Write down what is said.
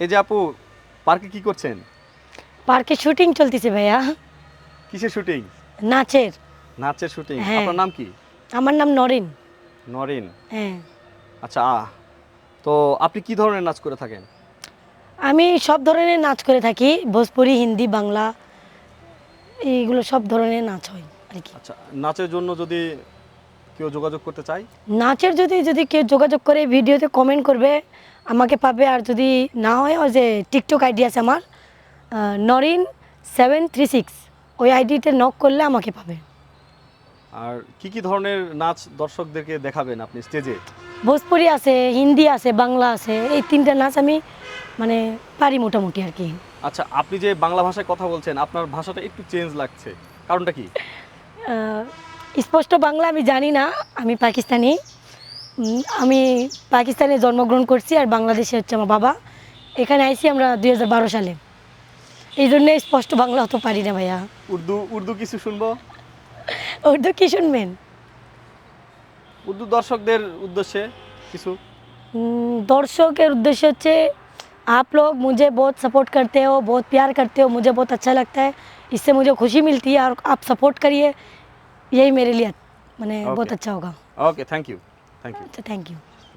এই যে আপু পার্কে কি করছেন? পার্কে শুটিং চলতেছে ভাইয়া। কিসের শুটিং? নাচের। নাচের শুটিং। হ্যাঁ। আপনার নাম কি? আমার নাম নরিন। নরিন। হ্যাঁ। আচ্ছা আ তো আপনি কি ধরনের নাচ করে থাকেন? আমি সব ধরনের নাচ করে থাকি। ভোজপুরি হিন্দি বাংলা এইগুলো সব ধরনের নাচ হয় আর কি। আচ্ছা নাচের জন্য যদি কেউ যোগাযোগ করতে চায় নাচের যদি যদি কেউ যোগাযোগ করে ভিডিওতে কমেন্ট করবে আমাকে পাবে। আর যদি না হয় ওই যে টিকটক আইডি আছে আমার নরিন সেভেন থ্রি সিক্স ওই আইডিতে নক করলে আমাকে পাবে। আর কি কি ধরনের নাচ দর্শকদেরকে দেখাবেন আপনি স্টেজে ভোজপুরি আছে হিন্দি আছে বাংলা আছে এই তিনটা নাচ আমি মানে পারি মোটামুটি আর কি। আচ্ছা আপনি যে বাংলা ভাষায় কথা বলছেন আপনার ভাষাটা একটু চেঞ্জ লাগছে। কারণটা কি? স্পষ্ট বাংলা আমি জানি না আমি পাকিস্তানি উম, আমি পাকিস্তানে জন্মগ্রহণ করছি আর বাংলাদেশে হচ্ছে আমার বাবা এখানে আইছি আমরা দুই সালে এই জন্যে স্পষ্ট বাংলা অত পারি না ভাইয়া উর্দু উর্দু কিছু শুনবো উর্দু কি শুনবেন উর্দু দর্শকদের উদ্দেশ্যে কিছু हम्म, दर्शकों उद्देश्य হচ্ছে आप लोग मुझे बहुत सपोर्ट करते हो बहुत प्यार करते हो मुझे बहुत अच्छा लगता है इससे मुझे खुशी मिलती है और आप सपोर्ट करिए यही मेरे लिए। मैंने बहुत अच्छा होगा। Okay thank you thank you अच्छा थैंक यू